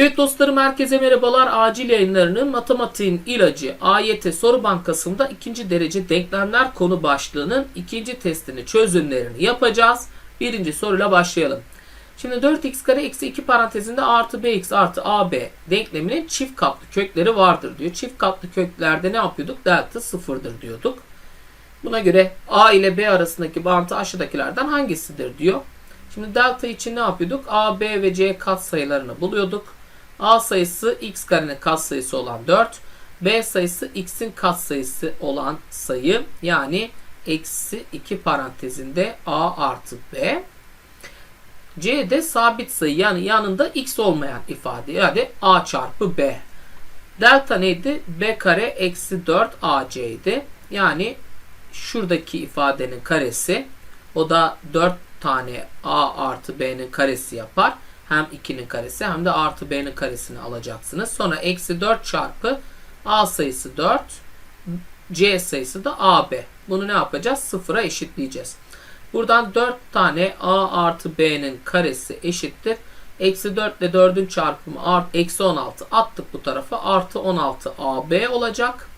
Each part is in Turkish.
Evet dostlarım herkese merhabalar. Acil yayınlarının matematiğin ilacı AYT soru bankasında ikinci derece denklemler konu başlığının ikinci testini çözümlerini yapacağız. Birinci soruyla başlayalım. Şimdi 4x kare eksi 2 parantezinde artı bx artı ab denkleminin çift katlı kökleri vardır diyor. Çift katlı köklerde ne yapıyorduk? Delta sıfırdır diyorduk. Buna göre a ile b arasındaki bağıntı aşağıdakilerden hangisidir diyor. Şimdi delta için ne yapıyorduk? a, b ve c katsayılarını buluyorduk. A sayısı x karenin katsayısı olan 4. B sayısı x'in katsayısı olan sayı. Yani eksi 2 parantezinde a artı b. C de sabit sayı yani yanında x olmayan ifade. Yani a çarpı b. Delta neydi? b kare eksi 4 ac idi. Yani şuradaki ifadenin karesi o da 4 tane a artı b'nin karesi yapar hem 2'nin karesi hem de artı b'nin karesini alacaksınız. Sonra eksi 4 çarpı a sayısı 4 c sayısı da ab. Bunu ne yapacağız? Sıfıra eşitleyeceğiz. Buradan 4 tane a artı b'nin karesi eşittir. Eksi 4 ile 4'ün çarpımı artı, eksi 16 attık bu tarafa. Artı 16 ab olacak.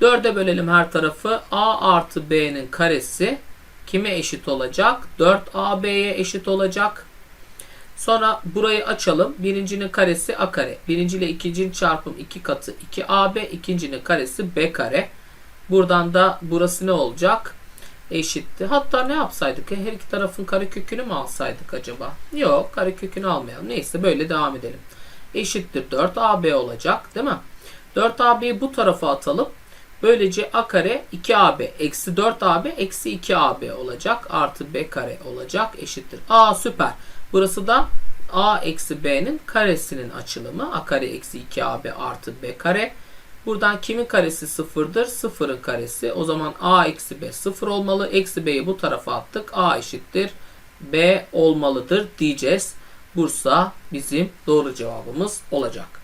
4'e bölelim her tarafı. a artı b'nin karesi kime eşit olacak? 4ab'ye eşit olacak. Sonra burayı açalım. Birincinin karesi a kare. Birinci ile ikincinin çarpım 2 katı 2ab. ikincinin karesi b kare. Buradan da burası ne olacak? Eşitti. Hatta ne yapsaydık? Her iki tarafın karekökünü mü alsaydık acaba? Yok. Karekökünü almayalım. Neyse böyle devam edelim. Eşittir 4ab olacak. Değil mi? 4ab'yi bu tarafa atalım. Böylece a kare 2ab eksi 4ab eksi 2ab olacak. Artı b kare olacak. Eşittir. A süper. Burası da a eksi b'nin karesinin açılımı. a kare eksi 2ab artı b kare. Buradan kimin karesi sıfırdır? Sıfırın karesi. O zaman a eksi b sıfır olmalı. Eksi b'yi bu tarafa attık. a eşittir b olmalıdır diyeceğiz. Bursa bizim doğru cevabımız olacak.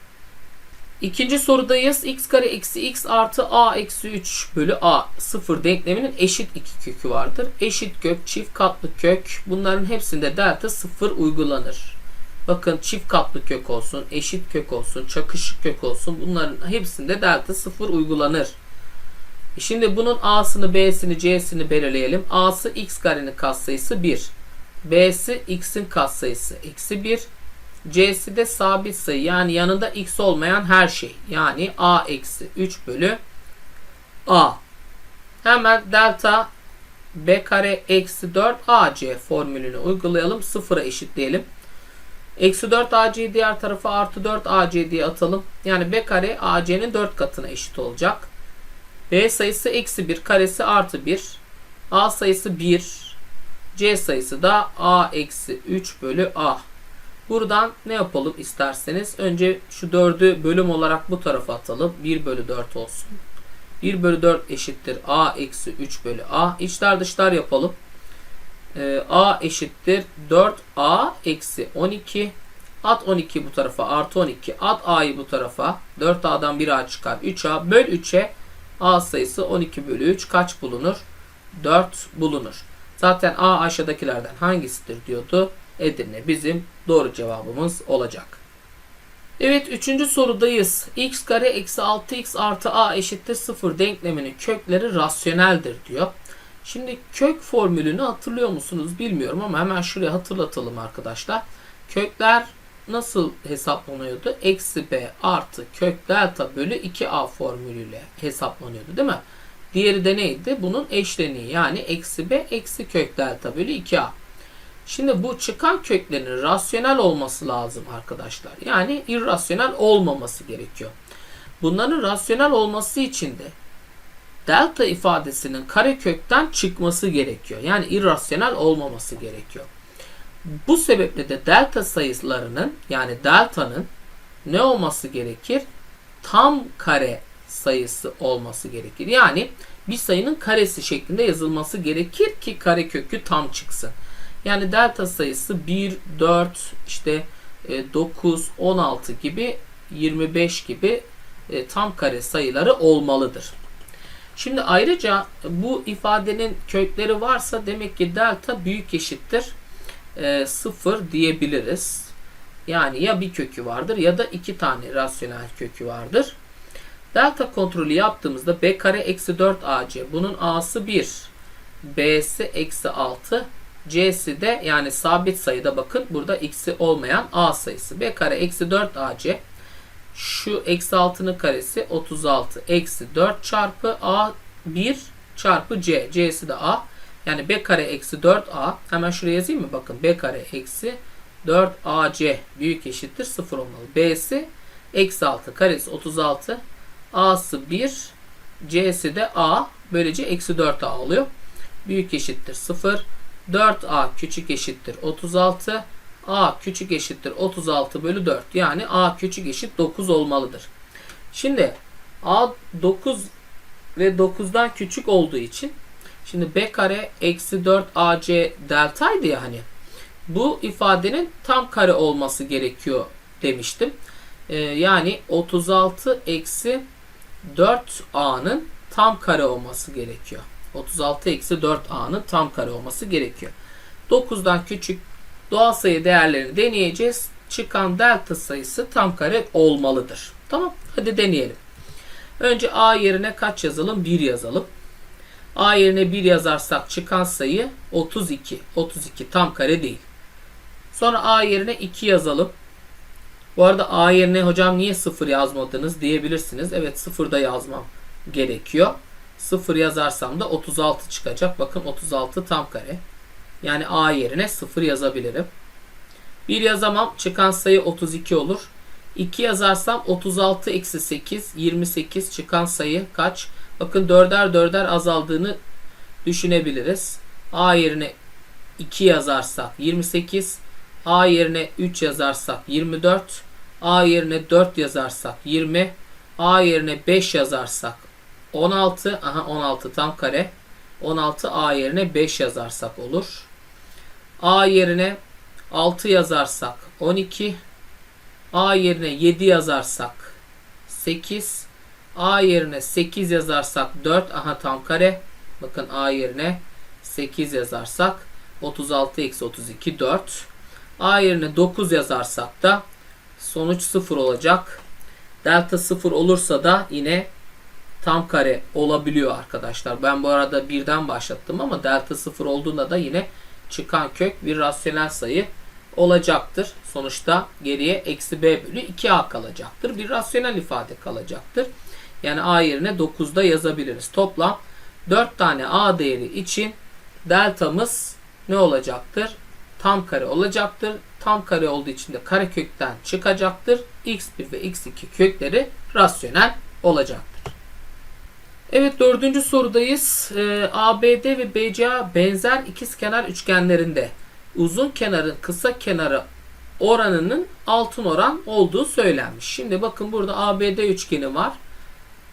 İkinci sorudayız. x kare eksi x artı a eksi 3 bölü a sıfır denkleminin eşit iki kökü vardır. Eşit kök, çift katlı kök bunların hepsinde delta sıfır uygulanır. Bakın çift katlı kök olsun, eşit kök olsun, çakışık kök olsun bunların hepsinde delta sıfır uygulanır. E Şimdi bunun a'sını, b'sini, c'sini belirleyelim. a'sı x karenin katsayısı 1. b'si x'in katsayısı eksi 1. C'si de sabit sayı yani yanında x olmayan her şey. Yani a eksi 3 bölü a. Hemen delta b kare eksi 4 ac formülünü uygulayalım. Sıfıra eşitleyelim. Eksi 4 ac diğer tarafa artı 4 ac diye atalım. Yani b kare ac'nin 4 katına eşit olacak. b sayısı eksi 1 karesi artı 1. a sayısı 1. c sayısı da a eksi 3 bölü a. Buradan ne yapalım isterseniz. Önce şu 4'ü bölüm olarak bu tarafa atalım. 1 bölü 4 olsun. 1 bölü 4 eşittir a eksi 3 bölü a. İçler dışlar yapalım. Ee, a eşittir 4a eksi 12. At 12 bu tarafa artı 12. At a'yı bu tarafa. 4a'dan 1a çıkar. 3a böl 3'e a sayısı 12 bölü 3 kaç bulunur? 4 bulunur. Zaten a aşağıdakilerden hangisidir diyordu. Edirne bizim doğru cevabımız olacak. Evet üçüncü sorudayız. x kare eksi 6x artı a eşittir 0 denkleminin kökleri rasyoneldir diyor. Şimdi kök formülünü hatırlıyor musunuz bilmiyorum ama hemen şuraya hatırlatalım arkadaşlar. Kökler nasıl hesaplanıyordu? Eksi b artı kök delta bölü 2a formülüyle hesaplanıyordu değil mi? Diğeri de neydi? Bunun eşleniği yani eksi b eksi kök delta bölü 2a. Şimdi bu çıkan köklerin rasyonel olması lazım arkadaşlar. Yani irrasyonel olmaması gerekiyor. Bunların rasyonel olması için de delta ifadesinin kare kökten çıkması gerekiyor. Yani irrasyonel olmaması gerekiyor. Bu sebeple de delta sayılarının yani delta'nın ne olması gerekir? Tam kare sayısı olması gerekir. Yani bir sayının karesi şeklinde yazılması gerekir ki kare kökü tam çıksın. Yani delta sayısı 1, 4, işte 9, 16 gibi 25 gibi e, tam kare sayıları olmalıdır. Şimdi ayrıca bu ifadenin kökleri varsa demek ki delta büyük eşittir 0 diyebiliriz. Yani ya bir kökü vardır ya da iki tane rasyonel kökü vardır. Delta kontrolü yaptığımızda b kare eksi 4 ac bunun a'sı 1 b'si eksi 6 c'si de yani sabit sayıda bakın burada x'i olmayan a sayısı. B kare eksi 4 ac şu eksi 6'nın karesi 36 eksi 4 çarpı a 1 çarpı c. C'si de a. Yani b kare eksi 4a hemen şuraya yazayım mı? Bakın b kare eksi 4ac büyük eşittir 0 olmalı. B'si eksi 6 karesi 36 a'sı 1 c'si de a. Böylece eksi 4a oluyor. Büyük eşittir 0 4a küçük eşittir 36 a küçük eşittir 36 bölü 4 yani a küçük eşit 9 olmalıdır. Şimdi a 9 ve 9'dan küçük olduğu için şimdi b kare eksi 4 ac deltaydı ya hani bu ifadenin tam kare olması gerekiyor demiştim. Ee, yani 36 eksi 4a'nın tam kare olması gerekiyor. 36 eksi 4a'nın tam kare olması gerekiyor. 9'dan küçük doğal sayı değerlerini deneyeceğiz. Çıkan delta sayısı tam kare olmalıdır. Tamam hadi deneyelim. Önce a yerine kaç yazalım? 1 yazalım. a yerine 1 yazarsak çıkan sayı 32. 32 tam kare değil. Sonra a yerine 2 yazalım. Bu arada a yerine hocam niye 0 yazmadınız diyebilirsiniz. Evet 0 da yazmam gerekiyor. 0 yazarsam da 36 çıkacak. Bakın 36 tam kare. Yani a yerine 0 yazabilirim. 1 yazamam. Çıkan sayı 32 olur. 2 yazarsam 36 eksi 8 28 çıkan sayı kaç? Bakın 4'er 4'er azaldığını düşünebiliriz. A yerine 2 yazarsak 28 A yerine 3 yazarsak 24 A yerine 4 yazarsak 20 A yerine 5 yazarsak 16 aha 16 tam kare. 16 A yerine 5 yazarsak olur. A yerine 6 yazarsak 12 A yerine 7 yazarsak 8 A yerine 8 yazarsak 4 aha tam kare. Bakın A yerine 8 yazarsak 36 eksi 32 4 A yerine 9 yazarsak da sonuç 0 olacak. Delta 0 olursa da yine tam kare olabiliyor arkadaşlar. Ben bu arada birden başlattım ama delta 0 olduğunda da yine çıkan kök bir rasyonel sayı olacaktır. Sonuçta geriye eksi b bölü 2a kalacaktır. Bir rasyonel ifade kalacaktır. Yani a yerine 9'da yazabiliriz. Toplam 4 tane a değeri için deltamız ne olacaktır? Tam kare olacaktır. Tam kare olduğu için de kare kökten çıkacaktır. x1 ve x2 kökleri rasyonel olacaktır. Evet dördüncü sorudayız. Ee, ABD ve BCA benzer ikizkenar üçgenlerinde uzun kenarın kısa kenarı oranının altın oran olduğu söylenmiş. Şimdi bakın burada ABD üçgeni var.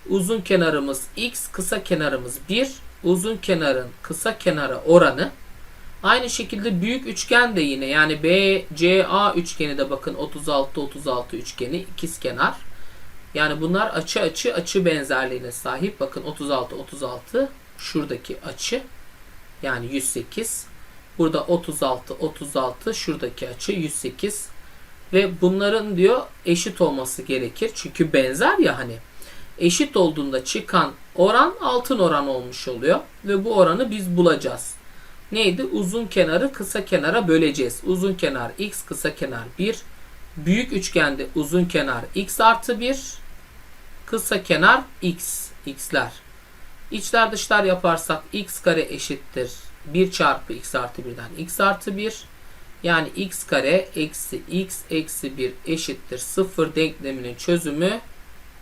Uzun kenarımız x, kısa kenarımız 1. Uzun kenarın kısa kenarı oranı. Aynı şekilde büyük üçgen de yine yani BCA üçgeni de bakın 36 36 üçgeni ikizkenar. Yani bunlar açı açı açı benzerliğine sahip. Bakın 36 36 şuradaki açı yani 108. Burada 36 36 şuradaki açı 108 ve bunların diyor eşit olması gerekir. Çünkü benzer ya hani. Eşit olduğunda çıkan oran altın oran olmuş oluyor ve bu oranı biz bulacağız. Neydi? Uzun kenarı kısa kenara böleceğiz. Uzun kenar x, kısa kenar 1. Büyük üçgende uzun kenar x artı 1 kısa kenar x, x'ler. İçler dışlar yaparsak x kare eşittir 1 çarpı x artı 1'den x artı 1. Yani x kare eksi x eksi 1 eşittir 0 denkleminin çözümü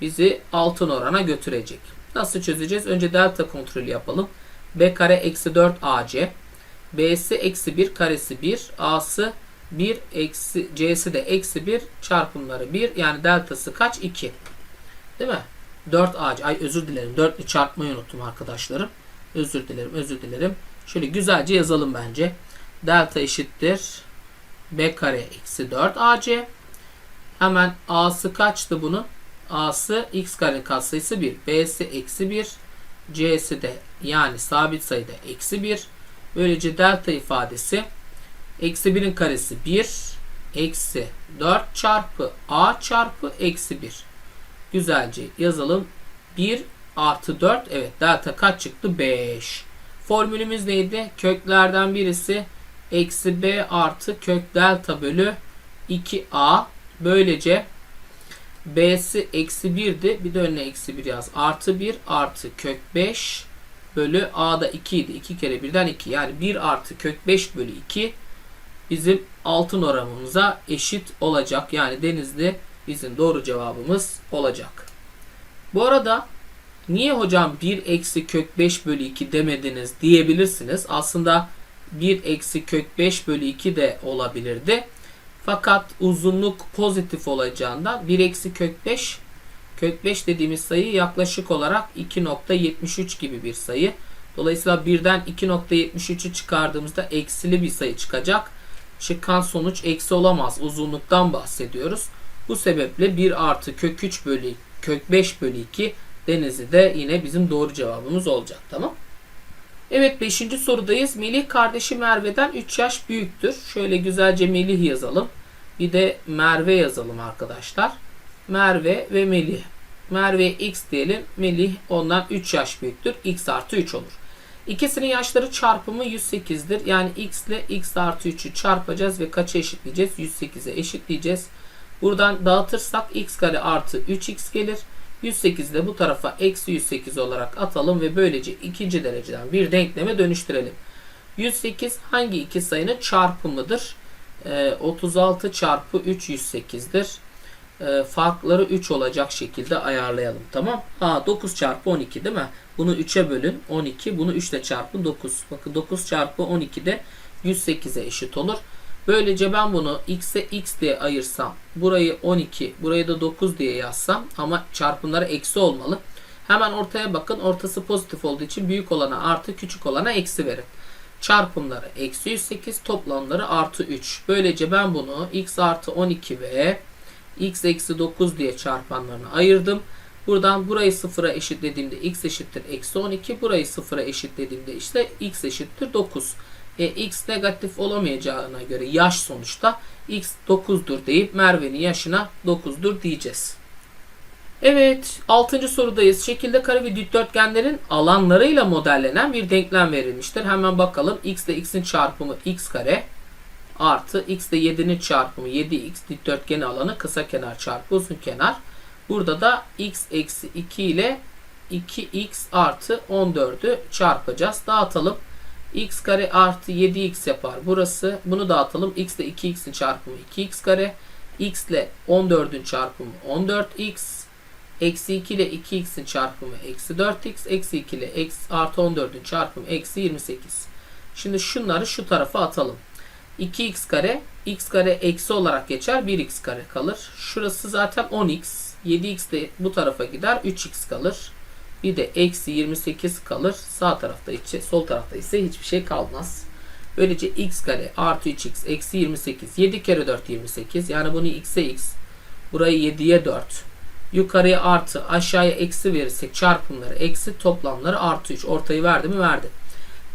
bizi altın orana götürecek. Nasıl çözeceğiz? Önce delta kontrolü yapalım. b kare eksi 4 ac. b'si eksi 1 karesi 1. a'sı 1 eksi c'si de eksi 1 çarpımları 1. Yani deltası kaç? 2. Değil mi? 4 ac. Ay özür dilerim. 4 ile çarpmayı unuttum arkadaşlarım. Özür dilerim. Özür dilerim. Şöyle güzelce yazalım bence. Delta eşittir. B kare eksi 4 AC. Hemen A'sı kaçtı bunun? A'sı x kare katsayısı 1. B'si eksi 1. C'si de yani sabit sayıda eksi 1. Böylece delta ifadesi eksi 1'in karesi 1. eksi 4 çarpı a çarpı eksi 1. Güzelce yazalım. 1 artı 4 evet delta kaç çıktı? 5. Formülümüz neydi? Köklerden birisi eksi b artı kök delta bölü 2a. Böylece b'si eksi 1'di. Bir de önüne eksi 1 yaz. Artı 1 artı kök 5 bölü a'da 2 idi. 2 kere 1'den 2. Yani 1 artı kök 5 bölü 2 bizim altın oranımıza eşit olacak. Yani denizli bizim doğru cevabımız olacak. Bu arada niye hocam 1 eksi kök 5 bölü 2 demediniz diyebilirsiniz. Aslında 1 eksi kök 5 bölü 2 de olabilirdi. Fakat uzunluk pozitif olacağından 1 eksi kök 5 kök 5 dediğimiz sayı yaklaşık olarak 2.73 gibi bir sayı. Dolayısıyla 1'den 2.73'ü çıkardığımızda eksili bir sayı çıkacak. Çıkan sonuç eksi olamaz. Uzunluktan bahsediyoruz. Bu sebeple 1 artı kök 3 bölü kök 5 bölü 2 denizi de yine bizim doğru cevabımız olacak. Tamam. Evet 5. sorudayız. Melih kardeşi Merve'den 3 yaş büyüktür. Şöyle güzelce Melih yazalım. Bir de Merve yazalım arkadaşlar. Merve ve Melih. Merve x diyelim. Melih ondan 3 yaş büyüktür. x artı 3 olur. İkisinin yaşları çarpımı 108'dir. Yani x ile x artı 3'ü çarpacağız ve kaça eşitleyeceğiz? 108'e eşitleyeceğiz. Buradan dağıtırsak x kare artı 3x gelir. 108 de bu tarafa eksi 108 olarak atalım ve böylece ikinci dereceden bir denkleme dönüştürelim. 108 hangi iki sayının çarpımıdır? Ee, 36 çarpı 3 108'dir. Ee, farkları 3 olacak şekilde ayarlayalım. Tamam. Ha 9 çarpı 12 değil mi? Bunu 3'e bölün 12. Bunu 3 ile çarpın 9. Bakın 9 çarpı 12 de 108'e eşit olur. Böylece ben bunu x'e x diye ayırsam, burayı 12, burayı da 9 diye yazsam ama çarpımları eksi olmalı. Hemen ortaya bakın. Ortası pozitif olduğu için büyük olana artı, küçük olana eksi verin. Çarpımları eksi 108, toplamları artı 3. Böylece ben bunu x artı 12 ve x eksi 9 diye çarpanlarına ayırdım. Buradan burayı sıfıra eşitlediğimde x eşittir eksi 12. Burayı sıfıra eşitlediğimde işte x eşittir 9. E, x negatif olamayacağına göre yaş sonuçta x 9'dur deyip Merve'nin yaşına 9'dur diyeceğiz. Evet 6. sorudayız. Şekilde kare ve dikdörtgenlerin alanlarıyla modellenen bir denklem verilmiştir. Hemen bakalım x ile x'in çarpımı x kare artı x ile 7'nin çarpımı 7x dikdörtgenin alanı kısa kenar çarpı uzun kenar. Burada da x eksi 2 ile 2x artı 14'ü çarpacağız. Dağıtalım x kare artı 7x yapar burası. Bunu dağıtalım. x ile 2x'in çarpımı 2x kare. x ile 14'ün çarpımı 14x. Eksi 2 ile 2x'in çarpımı eksi 4x. Eksi 2 ile eksi artı 14'ün çarpımı eksi 28. Şimdi şunları şu tarafa atalım. 2x kare x kare eksi olarak geçer 1x kare kalır. Şurası zaten 10x. 7x de bu tarafa gider 3x kalır. Bir de eksi 28 kalır. Sağ tarafta içe, sol tarafta ise hiçbir şey kalmaz. Böylece x kare artı 3x eksi 28. 7 kere 4 28. Yani bunu x'e x. Burayı 7'ye 4. Yukarıya artı aşağıya eksi verirsek çarpımları eksi toplamları artı 3. Ortayı verdi mi? Verdi.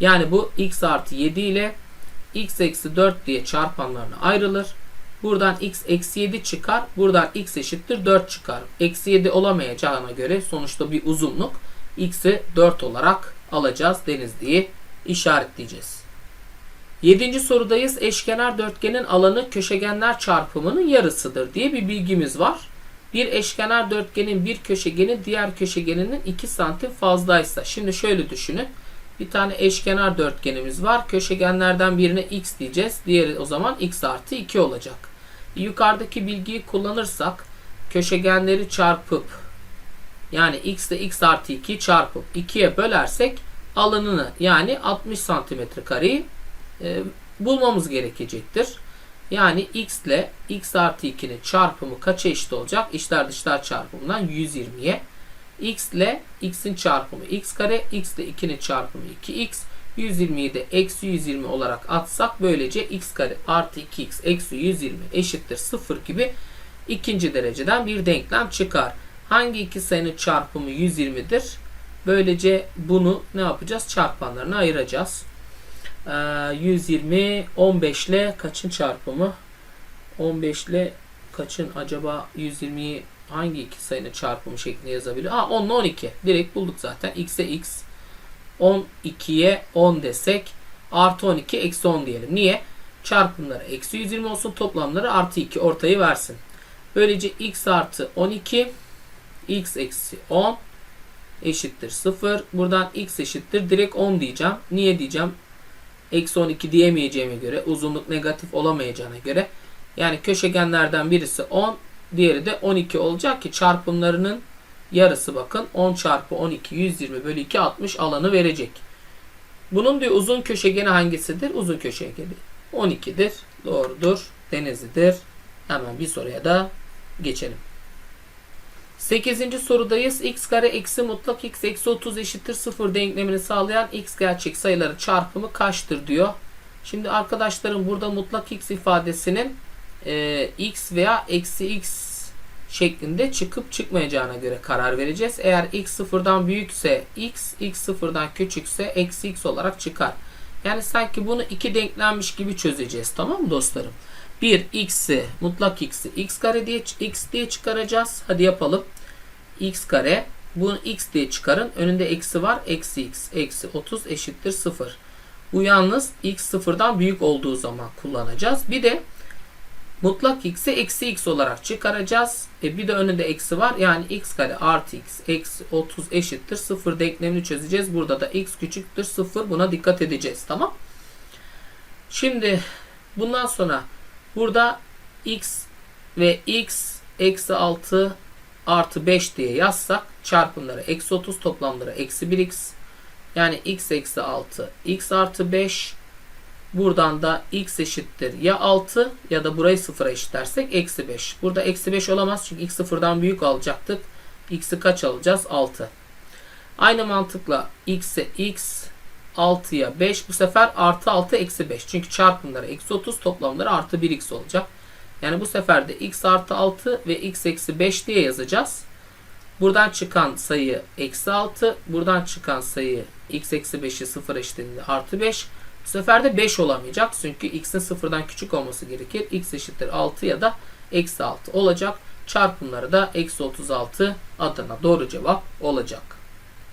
Yani bu x artı 7 ile x eksi 4 diye çarpanlarına ayrılır. Buradan x eksi 7 çıkar. Buradan x eşittir 4 çıkar. Eksi 7 olamayacağına göre sonuçta bir uzunluk x'i 4 olarak alacağız. Denizli'yi işaretleyeceğiz. 7. sorudayız. Eşkenar dörtgenin alanı köşegenler çarpımının yarısıdır diye bir bilgimiz var. Bir eşkenar dörtgenin bir köşegeni diğer köşegeninin 2 santim fazlaysa. Şimdi şöyle düşünün. Bir tane eşkenar dörtgenimiz var. Köşegenlerden birine x diyeceğiz. Diğeri o zaman x artı 2 olacak. Yukarıdaki bilgiyi kullanırsak köşegenleri çarpıp yani x ile x artı 2 çarpıp 2'ye bölersek alanını yani 60 santimetre kareyi e, bulmamız gerekecektir. Yani x ile x artı 2'nin çarpımı kaça eşit olacak? İçler dışlar çarpımından 120'ye x ile x'in çarpımı x kare, x ile 2'nin çarpımı 2x, 120'yi de eksi 120 olarak atsak böylece x kare artı 2x eksi 120 eşittir 0 gibi ikinci dereceden bir denklem çıkar. Hangi iki sayının çarpımı 120'dir? Böylece bunu ne yapacağız? Çarpanlarına ayıracağız. Ee, 120 15 ile kaçın çarpımı? 15 ile kaçın acaba 120'yi hangi iki sayının çarpımı şeklinde yazabiliyor? Ha 10 ile 12. Direkt bulduk zaten. x'e x. 12'ye 10 desek artı 12 eksi 10 diyelim. Niye? Çarpımları eksi 120 olsun toplamları artı 2 ortayı versin. Böylece x artı 12 x eksi 10 eşittir 0. Buradan x eşittir. Direkt 10 diyeceğim. Niye diyeceğim? Eksi 12 diyemeyeceğime göre uzunluk negatif olamayacağına göre yani köşegenlerden birisi 10 diğeri de 12 olacak ki çarpımlarının yarısı bakın 10 çarpı 12 120 bölü 2 60 alanı verecek. Bunun diyor uzun köşegeni hangisidir? Uzun köşegeni 12'dir. Doğrudur. Denizli'dir. Hemen bir soruya da geçelim. 8. sorudayız. x kare eksi mutlak x eksi 30 eşittir 0 denklemini sağlayan x gerçek sayıları çarpımı kaçtır diyor. Şimdi arkadaşlarım burada mutlak x ifadesinin e, x veya eksi x şeklinde çıkıp çıkmayacağına göre karar vereceğiz. Eğer x sıfırdan büyükse x, x sıfırdan küçükse eksi x olarak çıkar. Yani sanki bunu iki denklenmiş gibi çözeceğiz. Tamam mı dostlarım? Bir x'i mutlak x'i x kare diye x diye çıkaracağız. Hadi yapalım. x kare bunu x diye çıkarın. Önünde eksi var. Eksi x. Eksi 30 eşittir 0. Bu yalnız x sıfırdan büyük olduğu zaman kullanacağız. Bir de mutlak x'i eksi x olarak çıkaracağız. E bir de önünde eksi var. Yani x kare artı x eksi 30 eşittir 0 denklemini çözeceğiz. Burada da x küçüktür 0. Buna dikkat edeceğiz. Tamam. Şimdi bundan sonra burada x ve x eksi 6 artı 5 diye yazsak çarpımları eksi 30 toplamları eksi 1x yani x eksi 6 x artı 5 buradan da x eşittir ya 6 ya da burayı sıfıra eşitlersek eksi 5. Burada eksi 5 olamaz çünkü x sıfırdan büyük alacaktık. x'i kaç alacağız? 6. Aynı mantıkla x'e x 6'ya 5 bu sefer artı 6 eksi 5. Çünkü çarpımları eksi 30 toplamları artı 1x olacak. Yani bu sefer de x artı 6 ve x eksi 5 diye yazacağız. Buradan çıkan sayı eksi 6. Buradan çıkan sayı x eksi 5'i 0 eşitliğinde artı 5. Bu sefer de 5 olamayacak. Çünkü x'in sıfırdan küçük olması gerekir. x eşittir 6 ya da eksi 6 olacak. Çarpımları da eksi 36 adına doğru cevap olacak.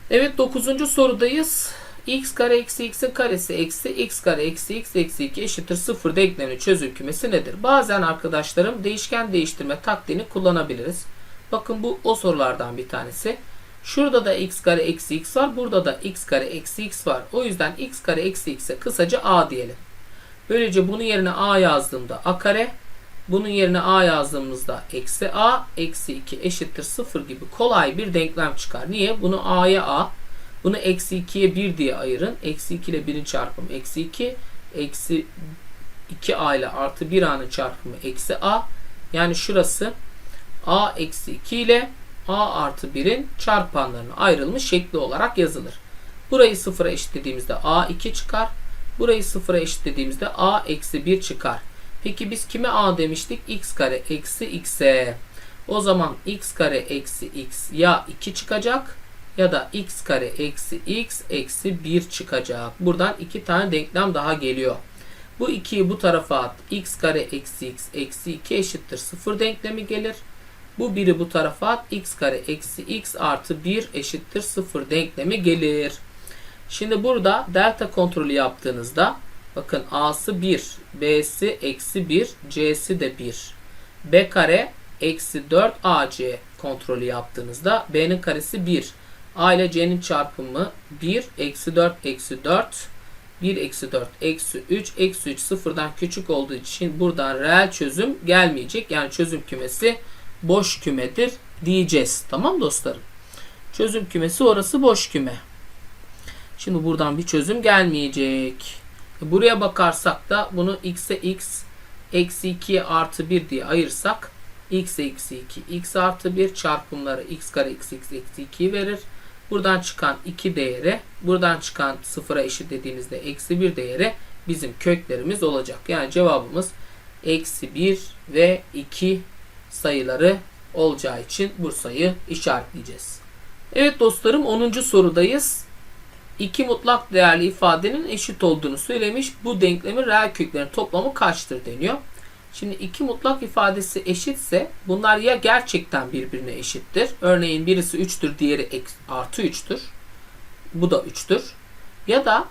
Evet 9. sorudayız. x kare eksi x'in karesi eksi x kare eksi x eksi 2 eşittir 0 denkleminin çözüm kümesi nedir? Bazen arkadaşlarım değişken değiştirme taktiğini kullanabiliriz. Bakın bu o sorulardan bir tanesi. Şurada da x kare eksi x var. Burada da x kare eksi x var. O yüzden x kare eksi x'e kısaca a diyelim. Böylece bunun yerine a yazdığımda a kare. Bunun yerine a yazdığımızda eksi a eksi 2 eşittir 0 gibi kolay bir denklem çıkar. Niye? Bunu a'ya a. Bunu eksi 2'ye 1 diye ayırın. Eksi 2 ile 1'in çarpımı eksi 2. Eksi 2a ile artı 1a'nın çarpımı eksi a. Yani şurası a eksi 2 ile a artı 1'in çarpanlarına ayrılmış şekli olarak yazılır. Burayı sıfıra eşitlediğimizde a 2 çıkar. Burayı sıfıra eşitlediğimizde a eksi 1 çıkar. Peki biz kime a demiştik? x kare eksi x'e. O zaman x kare eksi x ya 2 çıkacak ya da x kare eksi x eksi 1 çıkacak. Buradan iki tane denklem daha geliyor. Bu 2'yi bu tarafa at. x kare eksi x eksi 2 eşittir 0 denklemi gelir. Bu biri bu tarafa at. x kare eksi x artı 1 eşittir 0 denklemi gelir. Şimdi burada delta kontrolü yaptığınızda bakın a'sı 1, b'si eksi 1, c'si de 1. b kare eksi 4 ac kontrolü yaptığınızda b'nin karesi 1. a ile c'nin çarpımı 1, eksi 4, eksi 4. 1 eksi 4 eksi 3 eksi 3 sıfırdan küçük olduğu için buradan reel çözüm gelmeyecek. Yani çözüm kümesi boş kümedir diyeceğiz. Tamam dostlarım. Çözüm kümesi orası boş küme. Şimdi buradan bir çözüm gelmeyecek. Buraya bakarsak da bunu x'e x eksi 2'ye artı 1 diye ayırsak x eksi 2 x artı 1 çarpımları x kare x x eksi 2 verir. Buradan çıkan 2 değeri buradan çıkan sıfıra eşitlediğimizde eksi 1 değeri bizim köklerimiz olacak. Yani cevabımız eksi 1 ve 2 sayıları olacağı için Bursa'yı işaretleyeceğiz. Evet dostlarım 10. sorudayız. İki mutlak değerli ifadenin eşit olduğunu söylemiş. Bu denklemin reel köklerinin toplamı kaçtır deniyor. Şimdi iki mutlak ifadesi eşitse bunlar ya gerçekten birbirine eşittir. Örneğin birisi 3'tür diğeri artı 3'tür. Bu da 3'tür. Ya da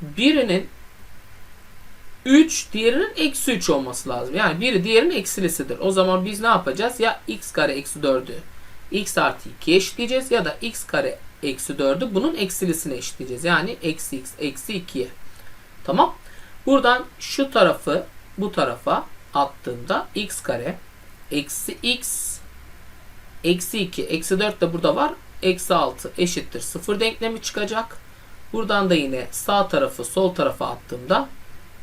birinin 3 diğerinin eksi 3 olması lazım. Yani biri diğerinin eksilisidir. O zaman biz ne yapacağız? Ya x kare eksi 4'ü x artı 2 eşitleyeceğiz ya da x kare eksi 4'ü bunun eksilisine eşitleyeceğiz. Yani eksi x eksi 2'ye. Tamam. Buradan şu tarafı bu tarafa attığımda x kare eksi x eksi 2 eksi 4 de burada var. Eksi 6 eşittir 0 denklemi çıkacak. Buradan da yine sağ tarafı sol tarafa attığımda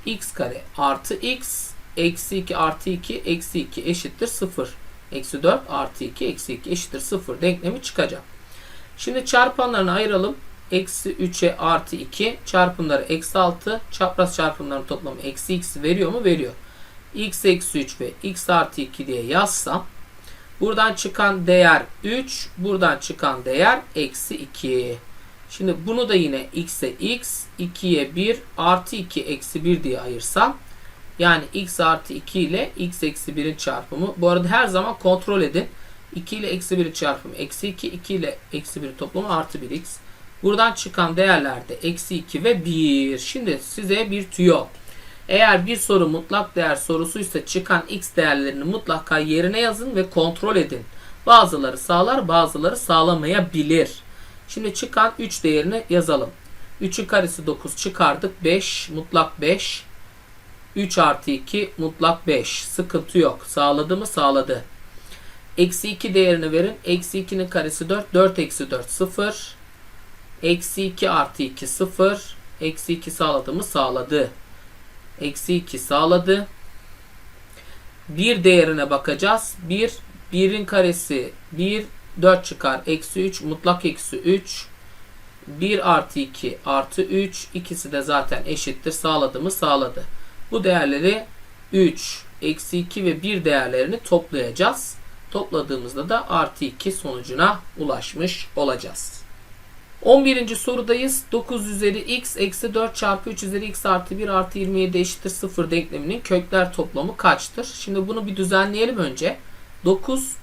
x kare artı x eksi 2 artı 2 eksi 2 eşittir 0. Eksi 4 artı 2 eksi 2 eşittir 0 denklemi çıkacak. Şimdi çarpanlarını ayıralım. Eksi 3'e artı 2 çarpımları eksi 6 çapraz çarpımların toplamı eksi x veriyor mu? Veriyor. x eksi 3 ve x artı 2 diye yazsam buradan çıkan değer 3 buradan çıkan değer eksi 2. Şimdi bunu da yine x'e x 2'ye 1 artı 2 eksi 1 diye ayırsam yani x artı 2 ile x eksi 1'in çarpımı. Bu arada her zaman kontrol edin. 2 ile eksi 1'in çarpımı eksi 2. 2 ile eksi 1'in toplamı artı 1x. Buradan çıkan değerler de eksi 2 ve 1. Şimdi size bir tüyo. Eğer bir soru mutlak değer sorusuysa çıkan x değerlerini mutlaka yerine yazın ve kontrol edin. Bazıları sağlar bazıları sağlamayabilir. Şimdi çıkan 3 değerini yazalım. 3'ün karesi 9 çıkardık. 5 mutlak 5. 3 artı 2 mutlak 5. Sıkıntı yok. Sağladı mı? Sağladı. Eksi 2 değerini verin. Eksi 2'nin karesi 4. 4 eksi 4 0. Eksi 2 artı 2 0. Eksi 2 sağladı mı? Sağladı. Eksi 2 sağladı. 1 değerine bakacağız. 1. 1'in karesi 1. 4 çıkar. Eksi 3. Mutlak eksi 3. 1 artı 2 artı 3. İkisi de zaten eşittir. Sağladı mı? Sağladı. Bu değerleri 3, eksi 2 ve 1 değerlerini toplayacağız. Topladığımızda da artı 2 sonucuna ulaşmış olacağız. 11. sorudayız. 9 üzeri x eksi 4 çarpı 3 üzeri x artı 1 artı 27 eşittir 0 denkleminin kökler toplamı kaçtır? Şimdi bunu bir düzenleyelim önce. 9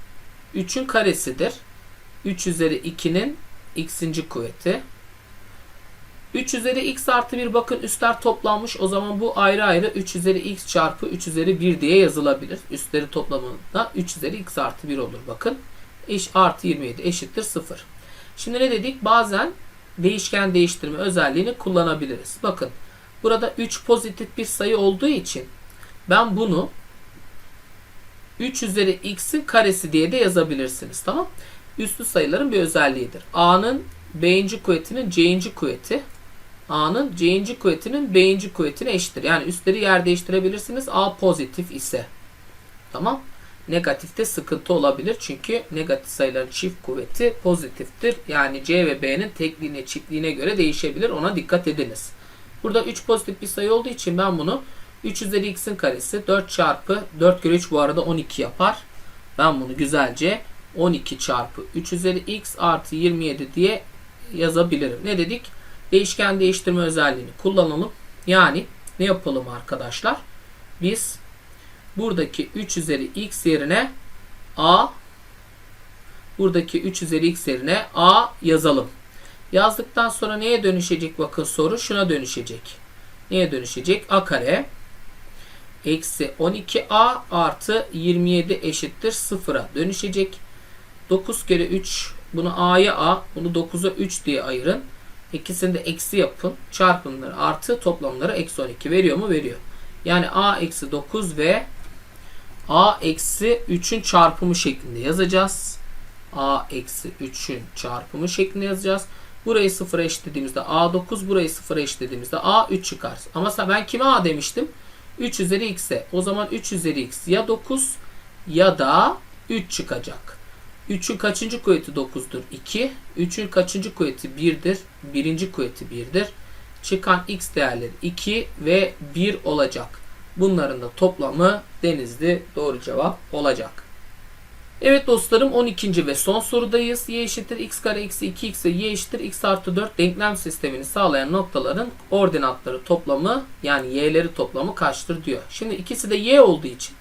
3'ün karesidir. 3 üzeri 2'nin x'inci kuvveti. 3 üzeri x artı 1 bakın üstler toplanmış. O zaman bu ayrı ayrı 3 üzeri x çarpı 3 üzeri 1 diye yazılabilir. Üstleri toplamında 3 üzeri x artı 1 olur bakın. Eş, artı 27 eşittir 0. Şimdi ne dedik? Bazen değişken değiştirme özelliğini kullanabiliriz. Bakın burada 3 pozitif bir sayı olduğu için ben bunu 3 üzeri x'in karesi diye de yazabilirsiniz. Tamam. Üslü sayıların bir özelliğidir. A'nın B'inci kuvvetinin C'inci kuvveti A'nın C'inci kuvvetinin B'inci kuvvetine eşittir. Yani üstleri yer değiştirebilirsiniz. A pozitif ise. Tamam. Negatifte sıkıntı olabilir. Çünkü negatif sayıların çift kuvveti pozitiftir. Yani C ve B'nin tekliğine çiftliğine göre değişebilir. Ona dikkat ediniz. Burada 3 pozitif bir sayı olduğu için ben bunu 3 üzeri x'in karesi 4 çarpı 4 kere 3 bu arada 12 yapar. Ben bunu güzelce 12 çarpı 3 üzeri x artı 27 diye yazabilirim. Ne dedik? Değişken değiştirme özelliğini kullanalım. Yani ne yapalım arkadaşlar? Biz buradaki 3 üzeri x yerine a buradaki 3 üzeri x yerine a yazalım. Yazdıktan sonra neye dönüşecek bakın soru şuna dönüşecek. Neye dönüşecek? a kare eksi 12a artı 27 eşittir 0'a dönüşecek. 9 kere 3 bunu a'ya a bunu 9'a 3 diye ayırın. İkisini de eksi yapın. Çarpımları artı toplamları eksi 12 veriyor mu? Veriyor. Yani a eksi 9 ve a eksi 3'ün çarpımı şeklinde yazacağız. a eksi 3'ün çarpımı şeklinde yazacağız. Burayı 0'a eşitlediğimizde a 9, burayı 0'a eşitlediğimizde a 3 çıkar. Ama ben kime a demiştim? 3 üzeri x'e. O zaman 3 üzeri x ya 9 ya da 3 çıkacak. 3'ün kaçıncı kuvveti 9'dur? 2. 3'ün kaçıncı kuvveti 1'dir? Birinci kuvveti 1'dir. Çıkan x değerleri 2 ve 1 olacak. Bunların da toplamı denizli doğru cevap olacak. Evet dostlarım 12. ve son sorudayız. y eşittir x kare eksi 2x ve y eşittir x artı 4 denklem sistemini sağlayan noktaların ordinatları toplamı yani y'leri toplamı kaçtır diyor. Şimdi ikisi de y olduğu için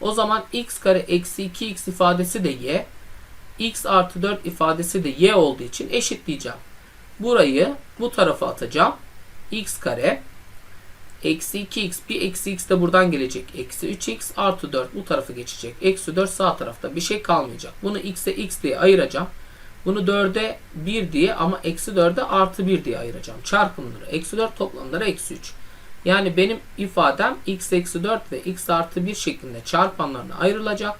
O zaman x kare eksi 2x ifadesi de y. x artı 4 ifadesi de y olduğu için eşitleyeceğim. Burayı bu tarafa atacağım. x kare eksi 2x bir eksi x de buradan gelecek. Eksi 3x artı 4 bu tarafa geçecek. Eksi 4 sağ tarafta bir şey kalmayacak. Bunu x'e x diye ayıracağım. Bunu 4'e 1 diye ama eksi 4'e artı 1 diye ayıracağım. Çarpımları eksi 4 toplamları eksi 3. Yani benim ifadem x eksi 4 ve x artı 1 şeklinde çarpanlarına ayrılacak.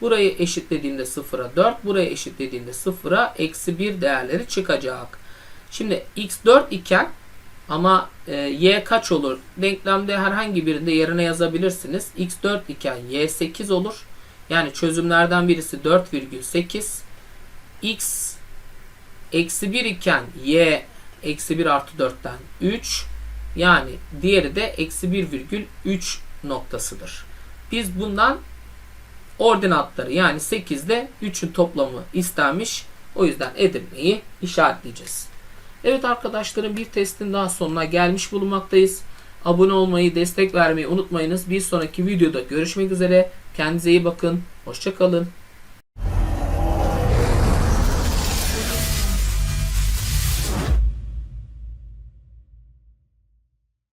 Burayı eşitlediğimde 0'a 4, burayı eşitlediğimde 0'a eksi 1 değerleri çıkacak. Şimdi x 4 iken ama e, y kaç olur? Denklemde herhangi birinde yerine yazabilirsiniz. x 4 iken y 8 olur. Yani çözümlerden birisi 4,8. x eksi 1 iken y eksi 1 artı 4'ten 3. Yani diğeri de eksi 1,3 noktasıdır. Biz bundan ordinatları yani 8 ile 3'ün toplamı istenmiş. O yüzden Edirne'yi işaretleyeceğiz. Evet arkadaşlarım bir testin daha sonuna gelmiş bulunmaktayız. Abone olmayı, destek vermeyi unutmayınız. Bir sonraki videoda görüşmek üzere. Kendinize iyi bakın. Hoşçakalın.